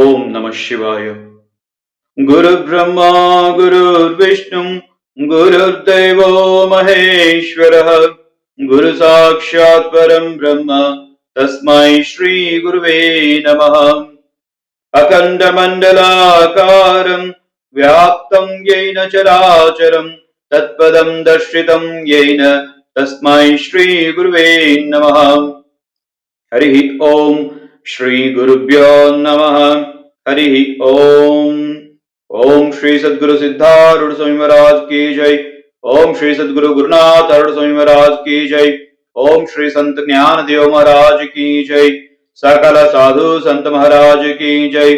ओम नमः शिवाय। गुरु ब्रह्मा गुरुर्विष्णु, गुरुर्देव महेश्वर। गुरु साक्षात परम ब्रह्म, तस्मै श्री गुरुवे नमः। अखंड मंडलाकारं व्याप्तं येन चराचरं, तत्पदं दर्शितं येन, तस्मै श्री गुरुवे नमः। हरि ओम। ಗುರುಭ್ಯೋ ನಮಃ ಹರಿ ಓಂ ಓಂ ಶ್ರೀ ಸದ್ಗುರು ಸಿದ್ಧಾರೂಢ ಸ್ವಾಮಿ ಮಹಾರಾಜ್ ಕಿ ಜೈ ಓಂ ಶ್ರೀ ಸದ್ಗುರು ಗುರುನಾಥ ಅರುಣ ಸ್ವಾಮಿ ಮಹಾರಾಜ್ ಕಿ ಜೈ ಓಂ ಶ್ರೀ ಸಂತ ಜ್ಞಾನ ದೇವ ಮಹಾರಾಜ್ ಕಿ ಜೈ ಸಕಲ ಸಾಧು ಸಂತ ಮಹಾರಾಜ್ ಕಿ ಜೈ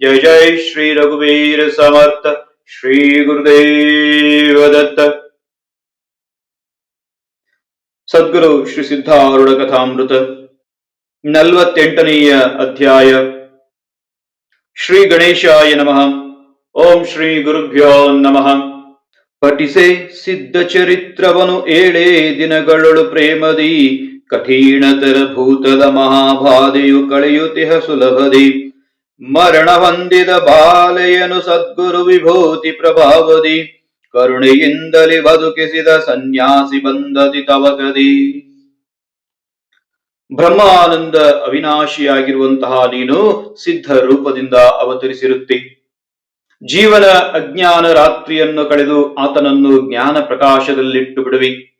ಜೈ ಜೈ ಶ್ರೀ ರಘುವೀರ ಸಮರ್ಥ ಶ್ರೀ ಗುರುದೇವ ದತ್ತ ಸದ್ಗುರು ಶ್ರೀ ಸಿದ್ಧಾರೂಢ ಕಥಾಮೃತ ನಲವತ್ತೆಂಟನೆಯ ಅಧ್ಯಾಯ. ಶ್ರೀ ಗಣೇಶಾಯ ನಮಃ. ಓಂ ಶ್ರೀ ಗುರುಭ್ಯೋ ನಮಃ. ಪಠಿಸೆ ಸಿದ್ಧ ಚರಿತ್ರವನು ಏಳೇ ದಿನಗಳೊಳು ಪ್ರೇಮದಿ, ಕಠಿಣತರ ಭೂತದ ಮಹಾಬಾಧೆಯು ಕಳೆಯುತಿಹ ಸುಲಭದಿ. ಮರಣ ಹೊಂದಿದ ಬಾಲೆಯನು ಸದ್ಗುರು ವಿಭೂತಿ ಪ್ರಭಾವದಿ. ಕರುಣೆಯಿಂದಲೇ ಬದುಕಿಸಿದ ಸನ್ಯಾಸಿ ಬಂದದಿ ತವಕದಿ ಬ್ರಹ್ಮಾನಂದ ಅವಿನಾಶಿಯಾಗಿರುವಂತಹ ನೀನು ಸಿದ್ಧ ರೂಪದಿಂದ ಅವತರಿಸಿರುತ್ತಿ. ಜೀವನ ಅಜ್ಞಾನ ರಾತ್ರಿಯನ್ನು ಕಳೆದು ಆತನನ್ನು ಜ್ಞಾನ ಪ್ರಕಾಶದಲ್ಲಿಟ್ಟು ಬಿಡುವಿ.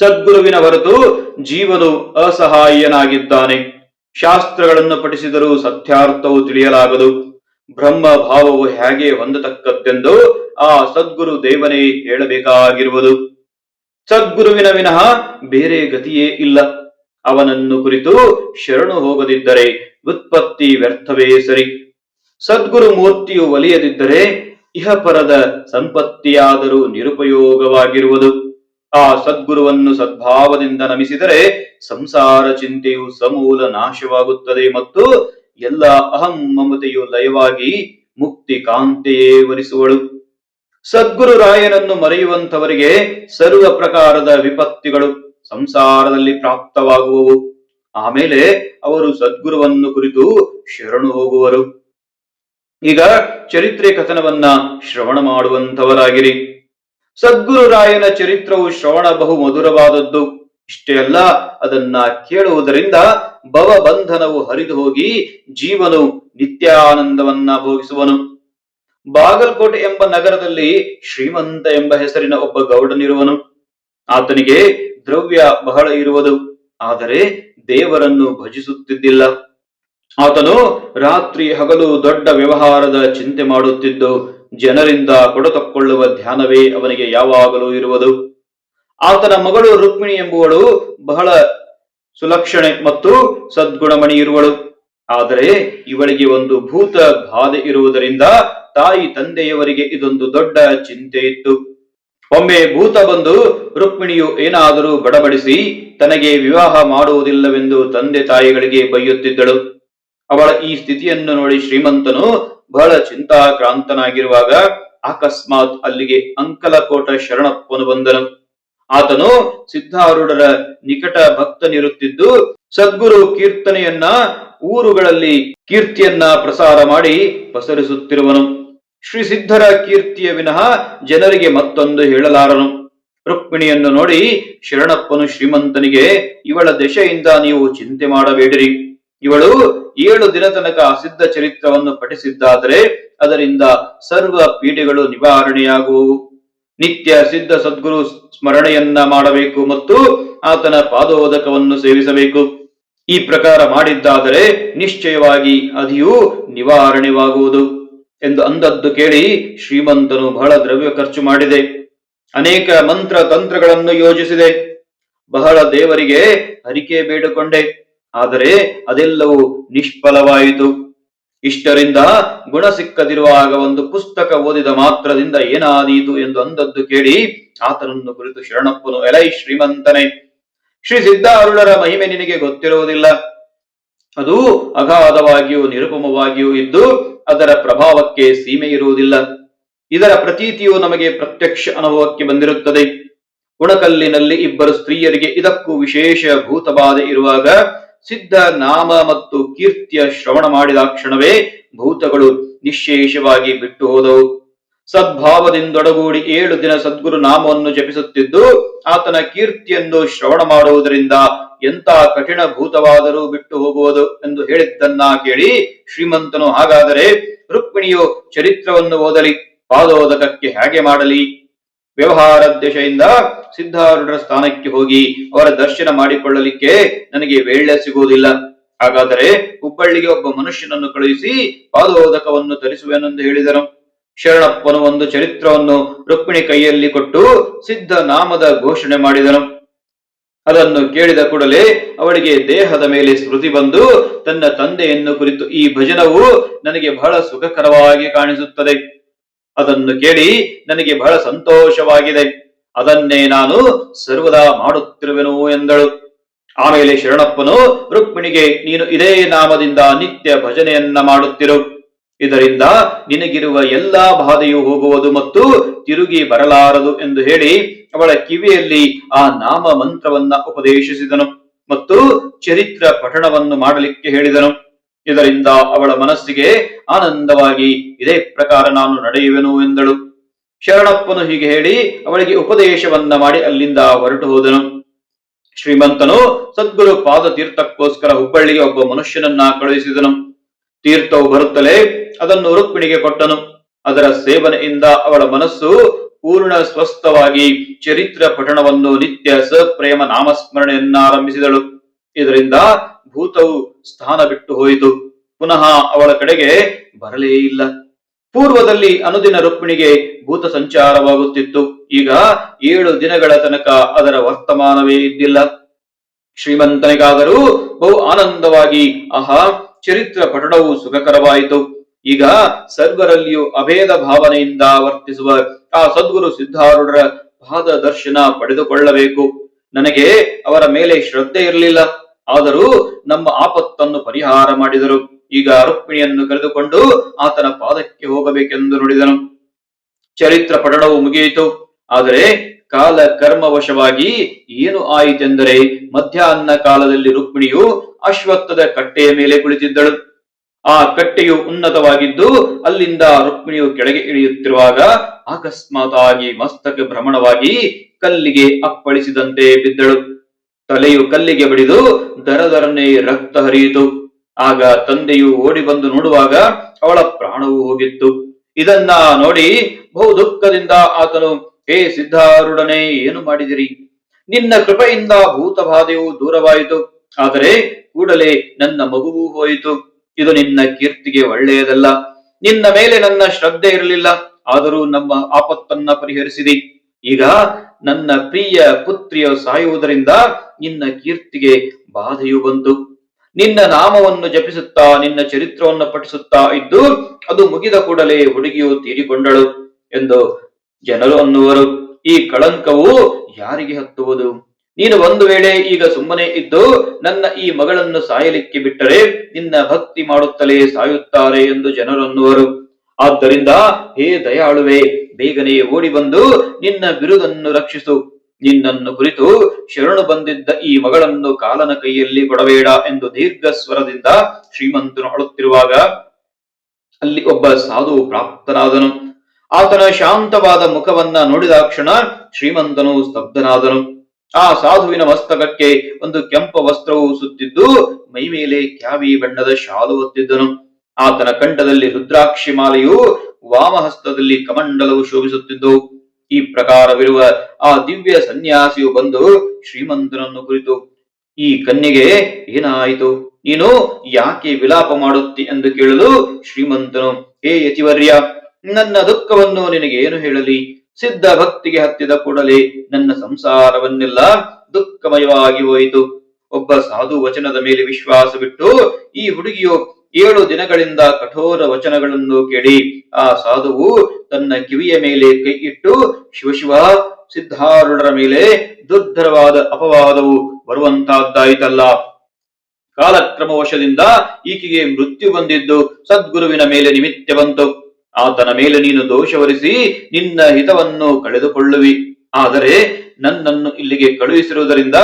ಸದ್ಗುರುವಿನ ಹೊರತು ಜೀವನು ಅಸಹಾಯನಾಗಿದ್ದಾನೆ. ಶಾಸ್ತ್ರಗಳನ್ನು ಪಠಿಸಿದರೂ ಸತ್ಯಾರ್ಥವು ತಿಳಿಯಲಾಗದು. ಬ್ರಹ್ಮ ಭಾವವು ಹೇಗೆ ಹೊಂದತಕ್ಕದ್ದೆಂದು ಆ ಸದ್ಗುರು ದೇವನೇ ಹೇಳಬೇಕಾಗಿರುವುದು. ಸದ್ಗುರುವಿನ ವಿನಃ ಬೇರೆ ಗತಿಯೇ ಇಲ್ಲ. ಅವನನ್ನು ಕುರಿತು ಶರಣು ಹೋಗದಿದ್ದರೆ ಉತ್ಪತ್ತಿ ವ್ಯರ್ಥವೇ ಸರಿ. ಸದ್ಗುರು ಮೂರ್ತಿಯು ಒಲಿಯದಿದ್ದರೆ ಇಹಪರದ ಸಂಪತ್ತಿಯಾದರೂ ನಿರುಪಯೋಗವಾಗಿರುವುದು. ಆ ಸದ್ಗುರುವನ್ನು ಸದ್ಭಾವದಿಂದ ನಮಿಸಿದರೆ ಸಂಸಾರ ಚಿಂತೆಯು ಸಮೂಲ ನಾಶವಾಗುತ್ತದೆ ಮತ್ತು ಎಲ್ಲ ಅಹಂ ಮಮತೆಯು ಲಯವಾಗಿ ಮುಕ್ತಿ ಕಾಂತೆಯೇ ವರಿಸುವಳು ಸದ್ಗುರು ರಾಯನನ್ನು ಮರೆಯುವಂತವರಿಗೆ ಸರ್ವ ಪ್ರಕಾರದ ವಿಪತ್ತಿಗಳು. ಸಂಸಾರದಲ್ಲಿ ಪ್ರಾಪ್ತವಾಗುವವು. ಆಮೇಲೆ ಅವರು ಸದ್ಗುರುವನ್ನು ಕುರಿತು ಶರಣು ಹೋಗುವರು. ಈಗ ಚರಿತ್ರೆ ಕಥನವನ್ನ ಶ್ರವಣ ಮಾಡುವಂತವರಾಗಿರಿ ಸದ್ಗುರುರಾಯನ ಚರಿತ್ರವು ಶ್ರವಣ ಬಹು ಮಧುರವಾದದ್ದು. ಇಷ್ಟೇ ಅಲ್ಲ, ಅದನ್ನ ಕೇಳುವುದರಿಂದ ಭವಬಂಧನವು ಹರಿದು ಹೋಗಿ ಜೀವನು ನಿತ್ಯಾನಂದವನ್ನ ಭೋಗಿಸುವನು. ಬಾಗಲಕೋಟೆ ಎಂಬ ನಗರದಲ್ಲಿ ಶ್ರೀಮಂತ ಎಂಬ ಹೆಸರಿನ ಒಬ್ಬ ಗೌಡನಿರುವನು. ಆತನಿಗೆ ದ್ರವ್ಯ ಬಹಳ ಇರುವುದು, ಆದರೆ ದೇವರನ್ನು ಭಜಿಸುತ್ತಿದ್ದಿಲ್ಲ. ಆತನು ರಾತ್ರಿ ಹಗಲು ದೊಡ್ಡ ವ್ಯವಹಾರದ ಚಿಂತೆ ಮಾಡುತ್ತಿದ್ದು, ಜನರಿಂದ ಕೊಡತಕ್ಕೊಳ್ಳುವ ಧ್ಯಾನವೇ ಅವನಿಗೆ ಯಾವಾಗಲೂ ಇರುವುದು. ಆತನ ಮಗಳು ರುಕ್ಮಿಣಿ ಎಂಬುವಳು ಬಹಳ ಸುಲಕ್ಷಣೆ ಮತ್ತು ಸದ್ಗುಣಮಣಿ ಇರುವಳು. ಆದರೆ ಇವಳಿಗೆ ಒಂದು ಭೂತ ಬಾಧೆ ಇರುವುದರಿಂದ ತಾಯಿ ತಂದೆಯವರಿಗೆ ಇದೊಂದು ದೊಡ್ಡ ಚಿಂತೆ ಇತ್ತು ಒಮ್ಮೆ ಭೂತ ಬಂದು ರುಕ್ಮಿಣಿಯು ಏನಾದರೂ ಬಡಬಡಿಸಿ ತನಗೆ ವಿವಾಹ ಮಾಡುವುದಿಲ್ಲವೆಂದು ತಂದೆ ತಾಯಿಗಳಿಗೆ ಬೈಯುತ್ತಿದ್ದಳು. ಅವಳ ಈ ಸ್ಥಿತಿಯನ್ನು ನೋಡಿ ಶ್ರೀಮಂತನು ಬಹಳ ಚಿಂತಾಕ್ರಾಂತನಾಗಿರುವಾಗ ಅಕಸ್ಮಾತ್ ಅಲ್ಲಿಗೆ ಅಂಕಲಕೋಟ ಶರಣಪ್ಪನು ಬಂದನು. ಆತನು ಸಿದ್ಧಾರೂಢರ ನಿಕಟ ಭಕ್ತನಿರುತ್ತಿದ್ದು ಸದ್ಗುರು ಕೀರ್ತನೆಯನ್ನ ಊರುಗಳಲ್ಲಿ ಕೀರ್ತಿಯನ್ನ ಪ್ರಸಾರ ಮಾಡಿ ಪಸರಿಸುತ್ತಿರುವನು. ಶ್ರೀ ಸಿದ್ಧರ ಕೀರ್ತಿಯ ವಿನಃ ಜನರಿಗೆ ಮತ್ತೊಂದು ಹೇಳಲಾರನು. ರುಕ್ಮಿಣಿಯನ್ನು ನೋಡಿ ಶರಣಪ್ಪನು ಶ್ರೀಮಂತನಿಗೆ, ಇವಳ ದೆಶೆಯಿಂದ ನೀವು ಚಿಂತೆ ಮಾಡಬೇಡಿರಿ. ಇವಳು ಏಳು ದಿನ ತನಕ ಸಿದ್ಧ ಚರಿತ್ರವನ್ನು ಪಠಿಸಿದ್ದಾದರೆ ಅದರಿಂದ ಸರ್ವ ಪೀಡೆಗಳು ನಿವಾರಣೆಯಾಗುವು ನಿತ್ಯ ಸಿದ್ಧ ಸದ್ಗುರು ಸ್ಮರಣೆಯನ್ನ ಮಾಡಬೇಕು ಮತ್ತು ಆತನ ಪಾದೋದಕವನ್ನು ಸೇವಿಸಬೇಕು. ಈ ಪ್ರಕಾರ ಮಾಡಿದ್ದಾದರೆ ನಿಶ್ಚಯವಾಗಿ ಅದಿಯೂ ನಿವಾರಣೆವಾಗುವುದು. ಎಂದು ಅಂದದ್ದು ಕೇಳಿ ಶ್ರೀಮಂತನು ಬಹಳ ದ್ರವ್ಯ ಖರ್ಚು ಮಾಡಿದೆ. ಅನೇಕ ಮಂತ್ರ ತಂತ್ರಗಳನ್ನು ಯೋಜಿಸಿದೆ. ಬಹಳ ದೇವರಿಗೆ ಹರಿಕೆ ಬೇಡಿಕೊಂಡೆ. ಆದರೆ ಅದೆಲ್ಲವೂ ನಿಷ್ಫಲವಾಯಿತು. ಇಷ್ಟರಿಂದ ಗುಣ ಸಿಕ್ಕದಿರುವಾಗ ಒಂದು ಪುಸ್ತಕ ಓದಿದ ಮಾತ್ರದಿಂದ ಏನಾದೀತು ಎಂದು ಅಂದದ್ದು ಕೇಳಿ ಆತನನ್ನು ಕುರಿತು ಶರಣಪ್ಪನು ಎಲೈ ಶ್ರೀಮಂತನೇ, ಶ್ರೀ ಸಿದ್ಧಾರುಳರ ಮಹಿಮೆ ನಿನಗೆ ಗೊತ್ತಿರುವುದಿಲ್ಲ. ಅದು ಅಗಾಧವಾಗಿಯೂ, ನಿರುಪಮವಾಗಿಯೂ ಇದ್ದು ಅದರ ಪ್ರಭಾವಕ್ಕೆ ಸೀಮೆ ಇರುವುದಿಲ್ಲ. ಇದರ ಪ್ರತೀತಿಯು ನಮಗೆ ಪ್ರತ್ಯಕ್ಷ ಅನುಭವಕ್ಕೆ ಬಂದಿರುತ್ತದೆ. ಉಣಕಲ್ಲಿನಲ್ಲಿ ಇಬ್ಬರು ಸ್ತ್ರೀಯರಿಗೆ ಇದಕ್ಕೂ ವಿಶೇಷ ಭೂತಬಾಧೆ ಇರುವಾಗ ಸಿದ್ಧ ನಾಮ ಮತ್ತು ಕೀರ್ತಿಯ ಶ್ರವಣ ಮಾಡಿದ ಕ್ಷಣವೇ ಭೂತಗಳು ನಿಶೇಷವಾಗಿ ಬಿಟ್ಟು ಹೋದವು. ಸದ್ಭಾವದಿಂದೊಡಗೂಡಿ ಏಳು ದಿನ ಸದ್ಗುರು ನಾಮವನ್ನು ಜಪಿಸುತ್ತಿದ್ದು, ಆತನ ಕೀರ್ತಿಯನ್ನು ಶ್ರವಣ ಮಾಡುವುದರಿಂದ ಎಂತ ಕಠಿಣ ಭೂತವಾದರೂ ಬಿಟ್ಟು ಹೋಗುವುದು ಎಂದು ಹೇಳಿದ್ದನ್ನ ಕೇಳಿ ಶ್ರೀಮಂತನು ಹಾಗಾದರೆ, ರುಕ್ಮಿಣಿಯು ಚರಿತ್ರವನ್ನು ಓದಲಿ, ಪಾದೋದಕಕ್ಕೆ ಹೇಗೆ ಮಾಡಲಿ. ವ್ಯವಹಾರ ದಿಶೆಯಿಂದ ಸಿದ್ಧಾರೂಢರ ಸ್ಥಾನಕ್ಕೆ ಹೋಗಿ ಅವರ ದರ್ಶನ ಮಾಡಿಕೊಳ್ಳಲಿಕ್ಕೆ ನನಗೆ ವೇಳೆ ಸಿಗುವುದಿಲ್ಲ. ಹಾಗಾದರೆ ಹುಬ್ಬಳ್ಳಿಗೆ ಒಬ್ಬ ಮನುಷ್ಯನನ್ನು ಕಳುಹಿಸಿ ಪಾದೋದಕವನ್ನು ಧರಿಸುವೆನೆಂದು ಹೇಳಿದನು. ಶರಣಪ್ಪನು ಒಂದು ಚರಿತ್ರವನ್ನು ರುಕ್ಮಿಣಿ ಕೈಯಲ್ಲಿ ಕೊಟ್ಟು ಸಿದ್ಧ ನಾಮದ ಘೋಷಣೆ ಮಾಡಿದನು. ಅದನ್ನು ಕೇಳಿದ ಕೂಡಲೇ ಅವಳಿಗೆ ದೇಹದ ಮೇಲೆ ಸ್ಮೃತಿ ಬಂದು ತನ್ನ ತಂದೆಯನ್ನು ಕುರಿತು ಈ ಭಜನವು ನನಗೆ ಬಹಳ ಸುಖಕರವಾಗಿ ಕಾಣಿಸುತ್ತದೆ. ಅದನ್ನು ಕೇಳಿ ನನಗೆ ಬಹಳ ಸಂತೋಷವಾಗಿದೆ. ಅದನ್ನೇ ನಾನು ಸರ್ವದಾ ಮಾಡುತ್ತಿರುವೆನು ಎಂದಳು. ಆಮೇಲೆ ಶರಣಪ್ಪನು, ರುಕ್ಮಿಣಿಗೆ ನೀನು ಇದೇ ನಾಮದಿಂದ ನಿತ್ಯ ಭಜನೆಯನ್ನ ಮಾಡುತ್ತಿರು. ಇದರಿಂದ ನಿನಗಿರುವ ಎಲ್ಲಾ ಬಾಧೆಯು ಹೋಗುವುದು ಮತ್ತು ತಿರುಗಿ ಬರಲಾರದು ಎಂದು ಹೇಳಿ ಅವಳ ಕಿವಿಯಲ್ಲಿ ಆ ನಾಮ ಮಂತ್ರವನ್ನ ಉಪದೇಶಿಸಿದನು ಮತ್ತು ಚರಿತ್ರ ಪಠಣವನ್ನು ಮಾಡಲಿಕ್ಕೆ ಹೇಳಿದನು. ಇದರಿಂದ ಅವಳ ಮನಸ್ಸಿಗೆ ಆನಂದವಾಗಿ ಇದೇ ಪ್ರಕಾರ ನಾನು ನಡೆಯುವೆನು ಎಂದಳು. ಶರಣಪ್ಪನು ಹೀಗೆ ಹೇಳಿ ಅವಳಿಗೆ ಉಪದೇಶವನ್ನ ಮಾಡಿ ಅಲ್ಲಿಂದ ಹೊರಟು ಹೋದನು. ಶ್ರೀಮಂತನು ಸದ್ಗುರು ಪಾದ ತೀರ್ಥಕ್ಕೋಸ್ಕರ ಹುಬ್ಬಳ್ಳಿಗೆ ಒಬ್ಬ ಮನುಷ್ಯನನ್ನ ಕಳುಹಿಸಿದನು. ತೀರ್ಥವು ಬರುತ್ತಲೇ ಅದನ್ನು ರುಕ್ಮಿಣಿಗೆ ಕೊಟ್ಟನು. ಅದರ ಸೇವನೆಯಿಂದ ಅವಳ ಮನಸ್ಸು ಪೂರ್ಣ ಸ್ವಸ್ಥವಾಗಿ ಚರಿತ್ರ ಪಠಣವನ್ನು ನಿತ್ಯ ಸಪ್ರೇಮ ನಾಮಸ್ಮರಣೆಯನ್ನ ಆರಂಭಿಸಿದಳು. ಇದರಿಂದ ಭೂತವು ಸ್ಥಾನ ಬಿಟ್ಟು ಹೋಯಿತು. ಪುನಃ ಅವಳ ಕಡೆಗೆ ಬರಲೇ ಇಲ್ಲ. ಪೂರ್ವದಲ್ಲಿ ಅನುದಿನ ರುಕ್ಮಿಣಿಗೆ ಭೂತ ಸಂಚಾರವಾಗುತ್ತಿತ್ತು. ಈಗ ಏಳು ದಿನಗಳ ತನಕ ಅದರ ವರ್ತಮಾನವೇ ಇದ್ದಿಲ್ಲ. ಶ್ರೀಮಂತನಿಗಾದರೂ ಬಹು ಆನಂದವಾಗಿ, ಆಹಾ ಚರಿತ್ರ ಪಠಣವು ಸುಖಕರವಾಯಿತು. ಈಗ ಸರ್ವರಲ್ಲಿಯೂ ಅಭೇದ ಭಾವನೆಯಿಂದ ವರ್ತಿಸುವ ಆ ಸದ್ಗುರು ಸಿದ್ಧಾರೂಢರ ಪಾದ ದರ್ಶನ ಪಡೆದುಕೊಳ್ಳಬೇಕು. ನನಗೆ ಅವರ ಮೇಲೆ ಶ್ರದ್ಧೆ ಇರಲಿಲ್ಲ. ಆದರೂ ನಮ್ಮ ಆಪತ್ತನ್ನು ಪರಿಹಾರ ಮಾಡಿದರು. ಈಗ ರುಕ್ಮಿಣಿಯನ್ನು ಕರೆದುಕೊಂಡು ಆತನ ಪಾದಕ್ಕೆ ಹೋಗಬೇಕೆಂದು ನುಡಿದನು. ಚರಿತ್ರ ಪಠಣವು ಮುಗಿಯಿತು. ಆದರೆ ಕಾಲ ಕರ್ಮವಶವಾಗಿ ಏನು ಆಯಿತೆಂದರೆ ಮಧ್ಯಾಹ್ನ ಕಾಲದಲ್ಲಿ ರುಕ್ಮಿಣಿಯು ಅಶ್ವತ್ಥದ ಕಟ್ಟೆಯ ಮೇಲೆ ಕುಳಿತಿದ್ದಳು. ಆ ಕಟ್ಟೆಯು ಉನ್ನತವಾಗಿದ್ದು ಅಲ್ಲಿಂದ ರುಕ್ಮಿಣಿಯು ಕೆಳಗೆ ಇಳಿಯುತ್ತಿರುವಾಗ ಅಕಸ್ಮಾತಾಗಿ ಮಸ್ತಕ ಭ್ರಮಣವಾಗಿ ಕಲ್ಲಿಗೆ ಅಪ್ಪಳಿಸಿದಂತೆ ಬಿದ್ದಳು. ತಲೆಯು ಕಲ್ಲಿಗೆ ಬಡಿದು ದರದರನೆ ರಕ್ತ ಹರಿಯಿತು. ಆಗ ತಂದೆಯು ಓಡಿ ಬಂದು ನೋಡುವಾಗ ಅವಳ ಪ್ರಾಣವು ಹೋಗಿತ್ತು. ಇದನ್ನ ನೋಡಿ ಬಹು ದುಃಖದಿಂದ ಆತನು ಹೇ ಸಿದ್ಧಾರೂಢನೆ, ಏನು ಮಾಡಿದಿರಿ? ನಿನ್ನ ಕೃಪೆಯಿಂದ ಭೂತಬಾಧೆಯು ದೂರವಾಯಿತು. ಆದರೆ ಕೂಡಲೇ ನನ್ನ ಮಗುವು ಹೋಯಿತು. ಇದು ನಿನ್ನ ಕೀರ್ತಿಗೆ ಒಳ್ಳೆಯದಲ್ಲ. ನಿನ್ನ ಮೇಲೆ ನನ್ನ ಶ್ರದ್ಧೆ ಇರಲಿಲ್ಲ. ಆದರೂ ನಮ್ಮ ಆಪತ್ತನ್ನ ಪರಿಹರಿಸಿದಿ. ಈಗ ನನ್ನ ಪ್ರಿಯ ಪುತ್ರಿಯ ಸಾಯುವುದರಿಂದ ನಿನ್ನ ಕೀರ್ತಿಗೆ ಬಾಧೆಯು ಬಂತು. ನಿನ್ನ ನಾಮವನ್ನು ಜಪಿಸುತ್ತಾ, ನಿನ್ನ ಚರಿತ್ರವನ್ನು ಪಠಿಸುತ್ತಾ ಇದ್ದು, ಅದು ಮುಗಿದ ಕೂಡಲೇ ಹುಡುಗಿಯು ತೀರಿಕೊಂಡಳು ಎಂದು ಜನರು ಅನ್ನುವರು, ಈ ಕಳಂಕವು ಯಾರಿಗೆ ಹತ್ತುವುದು? ನೀನು ಒಂದು ವೇಳೆ ಈಗ ಸುಮ್ಮನೆ ಇದ್ದು, ನನ್ನ ಈ ಮಗಳನ್ನು ಸಾಯಲಿಕ್ಕೆ ಬಿಟ್ಟರೆ ನಿನ್ನ ಭಕ್ತಿ ಮಾಡುತ್ತಲೇ ಸಾಯುತ್ತಾರೆ ಎಂದು ಜನರು ಅನ್ನುವರು. ಆದ್ದರಿಂದ ಹೇ ದಯಾಳುವೆ, ಬೇಗನೆ ಓಡಿ ಬಂದು ನಿನ್ನ ಬಿರುದನ್ನು ರಕ್ಷಿಸು. ನಿನ್ನನ್ನು ಕುರಿತು ಶರಣು ಬಂದಿದ್ದ ಈ ಮಗಳನ್ನು ಕಾಲನ ಕೈಯಲ್ಲಿ ಕೊಡಬೇಡ ಎಂದು ದೀರ್ಘ ಸ್ವರದಿಂದ ಶ್ರೀಮಂತನು ಅಳುತ್ತಿರುವಾಗ ಅಲ್ಲಿ ಒಬ್ಬ ಸಾಧು ಪ್ರಾಪ್ತನಾದನು. ಆತನ ಶಾಂತವಾದ ಮುಖವನ್ನ ನೋಡಿದಾಕ್ಷಣ ಶ್ರೀಮಂತನು ಸ್ತಬ್ಧನಾದನು. ಆ ಸಾಧುವಿನ ಮಸ್ತಕಕ್ಕೆ ಒಂದು ಕೆಂಪ ವಸ್ತ್ರವು ಸುತ್ತಿದ್ದು ಮೈ ಮೇಲೆ ಕ್ಯಾವಿ ಬಣ್ಣದ ಶಾಲು ಹೊತ್ತಿದ್ದನು ಆತನ ಕಂಠದಲ್ಲಿ ರುದ್ರಾಕ್ಷಿ ಮಾಲೆಯು ವಾಮಹಸ್ತದಲ್ಲಿ ಕಮಂಡಲವು ಶೋಭಿಸುತ್ತಿದ್ದು, ಈ ಪ್ರಕಾರವಿರುವ ಆ ದಿವ್ಯ ಸನ್ಯಾಸಿಯು ಬಂದು ಶ್ರೀಮಂತನನ್ನು ಕುರಿತು, ಈ ಕನ್ಯೆಗೆ ಏನಾಯಿತು? ನೀನು ಯಾಕೆ ವಿಲಾಪ ಮಾಡುತ್ತಿ? ಎಂದು ಕೇಳಲು ಶ್ರೀಮಂತನು, ಹೇ ಯತಿವರ್ಯ ನನ್ನ ದುಃಖವನ್ನು ನಿನಗೆ ಏನು ಹೇಳಲಿ? ಸಿದ್ಧ ಭಕ್ತಿಗೆ ಹತ್ತಿದ ಕೂಡಲೇ ನನ್ನ ಸಂಸಾರವನ್ನೆಲ್ಲ ದುಃಖಮಯವಾಗಿ ಹೋಯಿತು. ಒಬ್ಬ ಸಾಧು ವಚನದ ಮೇಲೆ ವಿಶ್ವಾಸ ಬಿಟ್ಟು, ಈ ಹುಡುಗಿಯು ಏಳು ದಿನಗಳಿಂದ ಕಠೋರ ವಚನಗಳನ್ನು ಕೇಳಿ, ಆ ಸಾಧುವು ತನ್ನ ಕಿವಿಯ ಮೇಲೆ ಕೈ ಇಟ್ಟು ಶಿವಶಿವ ಸಿದ್ಧಾರುಡರ ಮೇಲೆ ದುರ್ಧರವಾದ ಅಪವಾದವು ಬರುವಂತಹದ್ದಾಯಿತಲ್ಲ ಕಾಲಕ್ರಮವಶದಿಂದ ಈಕೆಗೆ ಮೃತ್ಯು ಬಂದಿದ್ದು, ಸದ್ಗುರುವಿನ ಮೇಲೆ ನಿಮಿತ್ತ ಬಂತು. ಆತನ ಮೇಲೆ ನೀನು ದೋಷವರಿಸಿ ನಿನ್ನ ಹಿತವನ್ನು ಕಳೆದುಕೊಳ್ಳುವಿ. ಆದರೆ ನನ್ನನ್ನು ಇಲ್ಲಿಗೆ ಕಳುಹಿಸಿರುವುದರಿಂದ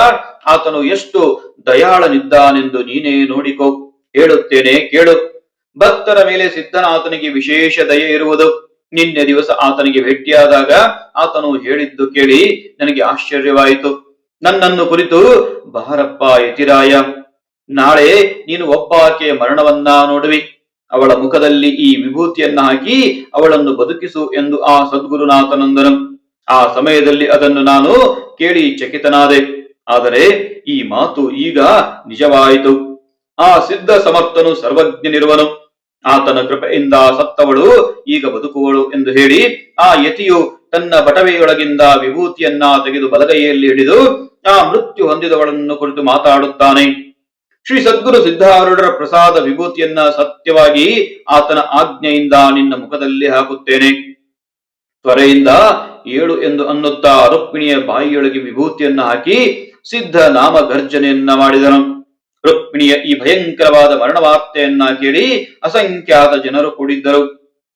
ಆತನು ಎಷ್ಟು ದಯಾಳನಿದ್ದಾನೆಂದು ನೀನೇ ನೋಡಿಕೋ. ಹೇಳುತ್ತೇನೆ, ಕೇಳು. ಭಕ್ತರ ಮೇಲೆ ಸಿದ್ಧನಾಥನಿಗೆ ವಿಶೇಷ ದಯೆ ಇರುವುದು. ನಿನ್ನೆ ದಿವಸ ಆತನಿಗೆ ಭೇಟಿಯಾದಾಗ ಆತನು ಹೇಳಿದ್ದು ಕೇಳಿ ನನಗೆ ಆಶ್ಚರ್ಯವಾಯಿತು. ನನ್ನನ್ನು ಕುರಿತು, ಬಾರಪ್ಪ ಯತಿರಾಯ ನಾಳೆ ನೀನು ಒಬ್ಬ ಆಕೆಯ ಮರಣವನ್ನ ನೋಡುವಿ. ಅವಳ ಮುಖದಲ್ಲಿ ಈ ವಿಭೂತಿಯನ್ನ ಹಾಕಿ ಅವಳನ್ನು ಬದುಕಿಸು ಎಂದು ಆ ಸದ್ಗುರುನಾಥನಂದನು. ಆ ಸಮಯದಲ್ಲಿ ಅದನ್ನು ನಾನು ಕೇಳಿ ಚಕಿತನಾದೆ. ಆದರೆ ಈ ಮಾತು ಈಗ ನಿಜವಾಯಿತು. ಆ ಸಿದ್ಧ ಸಮರ್ಥನು ಸರ್ವಜ್ಞನಿರುವನು. ಆತನ ಕೃಪೆಯಿಂದ ಸತ್ತವಳು ಈಗ ಬದುಕುವಳು ಎಂದು ಹೇಳಿ ಆ ಯತಿಯು ತನ್ನ ಬಟವೆಯೊಳಗಿಂದ ವಿಭೂತಿಯನ್ನ ತೆಗೆದು ಬಲಗೈಯಲ್ಲಿ ಹಿಡಿದು ಆ ಮೃತ್ಯು ಹೊಂದಿದವಳನ್ನು ಕುರಿತು ಮಾತಾಡುತ್ತಾನೆ. ಶ್ರೀ ಸದ್ಗುರು ಸಿದ್ಧಾರೂಢರ ಪ್ರಸಾದ ವಿಭೂತಿಯನ್ನ ಸತ್ಯವಾಗಿ ಆತನ ಆಜ್ಞೆಯಿಂದ ನಿನ್ನ ಮುಖದಲ್ಲಿ ಹಾಕುತ್ತೇನೆ. ತ್ವರೆಯಿಂದ ಏಳು ಎಂದು ಅನ್ನುತ್ತಾ ರುಕ್ಮಿಣಿಯ ಬಾಯಿಯೊಳಗೆ ವಿಭೂತಿಯನ್ನ ಹಾಕಿ ಸಿದ್ಧ ನಾಮ ಗರ್ಜನೆಯನ್ನ ಮಾಡಿದನು. ರುಕ್ಮಿಣಿಯ ಈ ಭಯಂಕರವಾದ ಮರಣ ವಾರ್ತೆಯನ್ನ ಕೇಳಿ ಅಸಂಖ್ಯಾತ ಜನರು ಕೂಡಿದ್ದರು.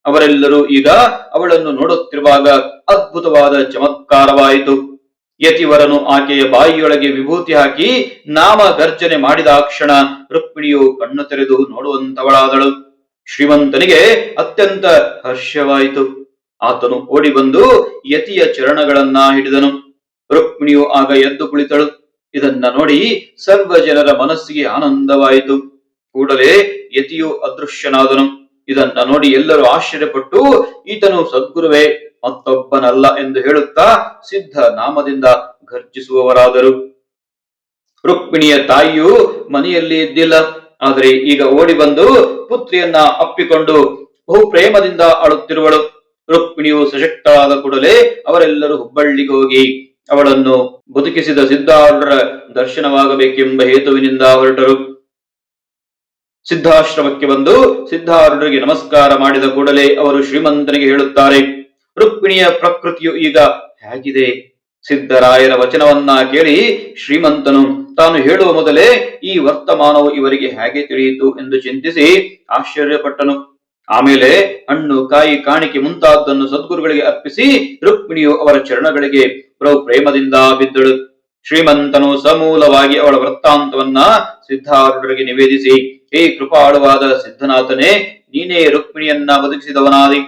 ಅವರೆಲ್ಲರೂ ಈಗ ಅವಳನ್ನು ನೋಡುತ್ತಿರುವಾಗ ಅದ್ಭುತವಾದ ಚಮತ್ಕಾರವಾಯಿತು. ಯತಿವರನು ಆಕೆಯ ಬಾಯಿಯೊಳಗೆ ವಿಭೂತಿ ಹಾಕಿ ನಾಮ ಗರ್ಜನೆ ಮಾಡಿದ ಕ್ಷಣ ರುಕ್ಮಿಣಿಯು ಕಣ್ಣು ತೆರೆದು ನೋಡುವಂತವಳಾದಳು. ಶ್ರೀಮಂತನಿಗೆ ಅತ್ಯಂತ ಹರ್ಷವಾಯಿತು. ಆತನು ಓಡಿ ಬಂದು ಯತಿಯ ಚರಣಗಳನ್ನ ಹಿಡಿದನು. ರುಕ್ಮಿಣಿಯು ಆಗ ಎದ್ದು ಕುಳಿತಳು. ಇದನ್ನ ನೋಡಿ ಸರ್ವ ಜನರ ಮನಸ್ಸಿಗೆ ಆನಂದವಾಯಿತು. ಕೂಡಲೇ ಯತಿಯು ಅದೃಶ್ಯನಾದನು. ಇದನ್ನ ನೋಡಿ ಎಲ್ಲರೂ ಆಶ್ಚರ್ಯಪಟ್ಟು, ಈತನು ಸದ್ಗುರುವೇ ಮತ್ತೊಬ್ಬನಲ್ಲ ಎಂದು ಹೇಳುತ್ತಾ ಸಿದ್ಧ ನಾಮದಿಂದ ಘರ್ಜಿಸುವವರಾದರು. ರುಕ್ಮಿಣಿಯ ತಾಯಿಯು ಮನೆಯಲ್ಲಿ ಇದ್ದಿಲ್ಲ. ಆದರೆ ಈಗ ಓಡಿ ಬಂದು ಪುತ್ರಿಯನ್ನ ಅಪ್ಪಿಕೊಂಡು ಬಹು ಪ್ರೇಮದಿಂದ ಅಳುತ್ತಿರುವಳು. ರುಕ್ಮಿಣಿಯು ಸಶಕ್ತಳಾದ ಕೂಡಲೇ ಅವರೆಲ್ಲರೂ ಹುಬ್ಬಳ್ಳಿಗೆ ಹೋಗಿ ಅವಳನ್ನು ಬದುಕಿಸಿದ ಸಿದ್ಧಾರೂಢರ ದರ್ಶನವಾಗಬೇಕೆಂಬ ಹೇತುವಿನಿಂದ ಹೊರಟರು. ಸಿದ್ಧಾಶ್ರಮಕ್ಕೆ ಬಂದು ಸಿದ್ಧಾರೂಢರಿಗೆ ನಮಸ್ಕಾರ ಮಾಡಿದ ಕೂಡಲೇ ಅವರು ಶ್ರೀಮಂತನಿಗೆ ಹೇಳುತ್ತಾರೆ. ರುಕ್ಮಿಣಿಯ ಪ್ರಕೃತಿಯು ಈಗ ಹೇಗಿದೆ? ಸಿದ್ಧರಾಯರ ವಚನವನ್ನ ಕೇಳಿ ಶ್ರೀಮಂತನು, ತಾನು ಹೇಳುವ ಮೊದಲೇ ಈ ವರ್ತಮಾನವು ಇವರಿಗೆ ಹೇಗೆ ತಿಳಿಯಿತು ಎಂದು ಚಿಂತಿಸಿ ಆಶ್ಚರ್ಯಪಟ್ಟನು. ಆಮೇಲೆ ಹಣ್ಣು, ಕಾಯಿ, ಕಾಣಿಕೆ ಮುಂತಾದನ್ನು ಸದ್ಗುರುಗಳಿಗೆ ಅರ್ಪಿಸಿ ರುಕ್ಮಿಣಿಯು ಅವರ ಚರಣಗಳಿಗೆ ಪ್ರಭು ಪ್ರೇಮದಿಂದ ಬಿದ್ದಳು. ಶ್ರೀಮಂತನು ಸಮೂಲವಾಗಿ ಅವಳ ವೃತ್ತಾಂತವನ್ನ ಸಿದ್ಧಾರೂಢರಿಗೆ ನಿವೇದಿಸಿ ಹೇ ಕೃಪಾಳುವಾದ ಸಿದ್ಧನಾಥನೇ, ನೀನೇ ರುಕ್ಮಿಣಿಯನ್ನ ಬದುಕಿಸಿದವನಾದಿ.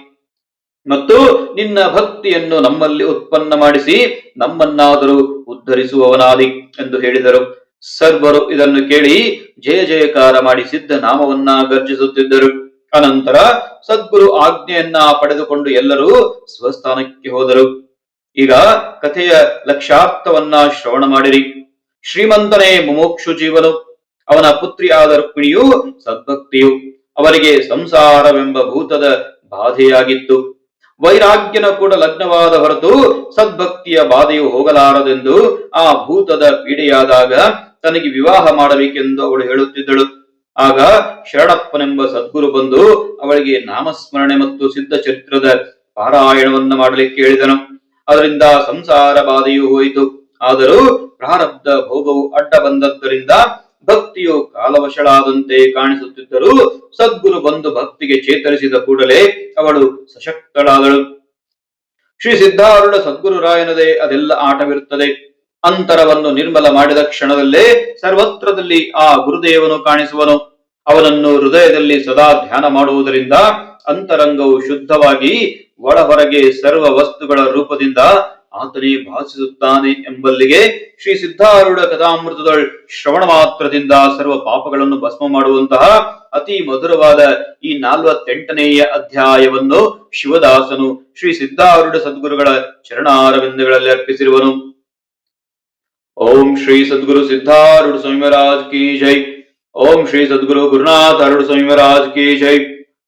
ಮತ್ತು ನಿನ್ನ ಭಕ್ತಿಯನ್ನು ನಮ್ಮಲ್ಲಿ ಉತ್ಪನ್ನ ಮಾಡಿಸಿ ನಮ್ಮನ್ನಾದರೂ ಉದ್ಧರಿಸುವವನಾದಿ ಎಂದು ಹೇಳಿದರು. ಸರ್ವರು ಇದನ್ನು ಕೇಳಿ ಜಯ ಜಯಕಾರ ಮಾಡಿ ಸಿದ್ಧ ನಾಮವನ್ನ ಗರ್ಜಿಸುತ್ತಿದ್ದರು. ಅನಂತರ ಸದ್ಗುರು ಆಜ್ಞೆಯನ್ನ ಪಡೆದುಕೊಂಡು ಎಲ್ಲರೂ ಸ್ವಸ್ಥಾನಕ್ಕೆ ಹೋದರು. ಈಗ ಕಥೆಯ ಲಕ್ಷಾರ್ಥವನ್ನ ಶ್ರವಣ ಮಾಡಿರಿ. ಶ್ರೀಮಂತನೇ ಮುಮೋಕ್ಷು ಜೀವನು. ಅವನ ಪುತ್ರಿಯಾದ ರುಕ್ಮಿಣಿಯು ಸದ್ಭಕ್ತಿಯು. ಅವರಿಗೆ ಸಂಸಾರವೆಂಬ ಭೂತದ ಬಾಧೆಯಾಗಿತ್ತು. ವೈರಾಗ್ಯನ ಕೂಡ ಲಗ್ನವಾದ ಹೊರತು ಸದ್ಭಕ್ತಿಯ ಬಾಧೆಯು ಹೋಗಲಾರದೆಂದು ಆ ಭೂತದ ಪೀಡೆಯಾದಾಗ ತನಗೆ ವಿವಾಹ ಮಾಡಬೇಕೆಂದು ಅವಳು ಹೇಳುತ್ತಿದ್ದಳು. ಆಗ ಶರಣಪ್ಪನೆಂಬ ಸದ್ಗುರು ಬಂದು ಅವಳಿಗೆ ನಾಮಸ್ಮರಣೆ ಮತ್ತು ಸಿದ್ಧ ಚರಿತ್ರದ ಪಾರಾಯಣವನ್ನ ಮಾಡಲಿಕ್ಕೆ ಹೇಳಿದನು. ಅದರಿಂದ ಸಂಸಾರ ಬಾಧೆಯೂ ಹೋಯಿತು. ಆದರೂ ಪ್ರಾರಬ್ಧ ಭೋಗವು ಅಡ್ಡ ಬಂದದ್ದರಿಂದ ಭಕ್ತಿಯು ಕಾಲವಶಳಾದಂತೆ ಕಾಣಿಸುತ್ತಿದ್ದರೂ ಸದ್ಗುರು ಬಂದು ಭಕ್ತಿಗೆ ಚೇತರಿಸಿದ ಕೂಡಲೇ ಅವಳು ಸಶಕ್ತಳಾದಳು. ಶ್ರೀ ಸಿದ್ಧಾರೂಢ ಸದ್ಗುರು ರಾಯನದೇ ಅದೆಲ್ಲ ಆಟವಿರುತ್ತದೆ. ಅಂತರವನ್ನು ನಿರ್ಮಲ ಮಾಡಿದ ಕ್ಷಣದಲ್ಲೇ ಸರ್ವತ್ರದಲ್ಲಿ ಆ ಗುರುದೇವನು ಕಾಣಿಸುವನು. ಅವನನ್ನು ಹೃದಯದಲ್ಲಿ ಸದಾ ಧ್ಯಾನ ಮಾಡುವುದರಿಂದ ಅಂತರಂಗವು ಶುದ್ಧವಾಗಿ ಒಳ ಹೊರಗೆ ಸರ್ವ ವಸ್ತುಗಳ ರೂಪದಿಂದ ಆತನೇ ಭಾಸಿಸುತ್ತಾನೆ ಎಂಬಲ್ಲಿಗೆ ಶ್ರೀ ಸಿದ್ಧಾರೂಢ ಕಥಾಮೃತದಳ್ ಶ್ರವಣ ಮಾತ್ರದಿಂದ ಸರ್ವ ಪಾಪಗಳನ್ನು ಭಸ್ಮ ಮಾಡುವಂತಹ ಅತಿ ಮಧುರವಾದ ಈ ನಾಲ್ವತ್ತೆಂಟನೆಯ ಅಧ್ಯಾಯವನ್ನು ಶಿವದಾಸನು ಶ್ರೀ ಸಿದ್ಧಾರೂಢ ಸದ್ಗುರುಗಳ ಚರಣಾರವಿಂದಗಳಲ್ಲಿ ಅರ್ಪಿಸಿರುವನು. ಓಂ ಶ್ರೀ ಸದ್ಗುರು ಸಿದ್ಧಾರೂಢ ಸ್ವಾಮಿರಾಜ್ ಕಿ ಜೈ. ಓಂ ಶ್ರೀ ಸದ್ಗುರು ಗುರುನಾಥ ಸ್ವಾಮಿ ಸ್ವಾಮಿರಾಜ್ ಕಿ ಜೈ.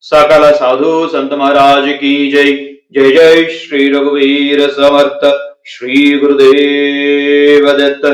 ಸಕಲ ಸಾಧು ಸಂತ ಮಹಾರಾಜ್ ಕಿ ಜೈ. जय जय श्री रघुवीर समर्थ श्री गुरुदेव दत्त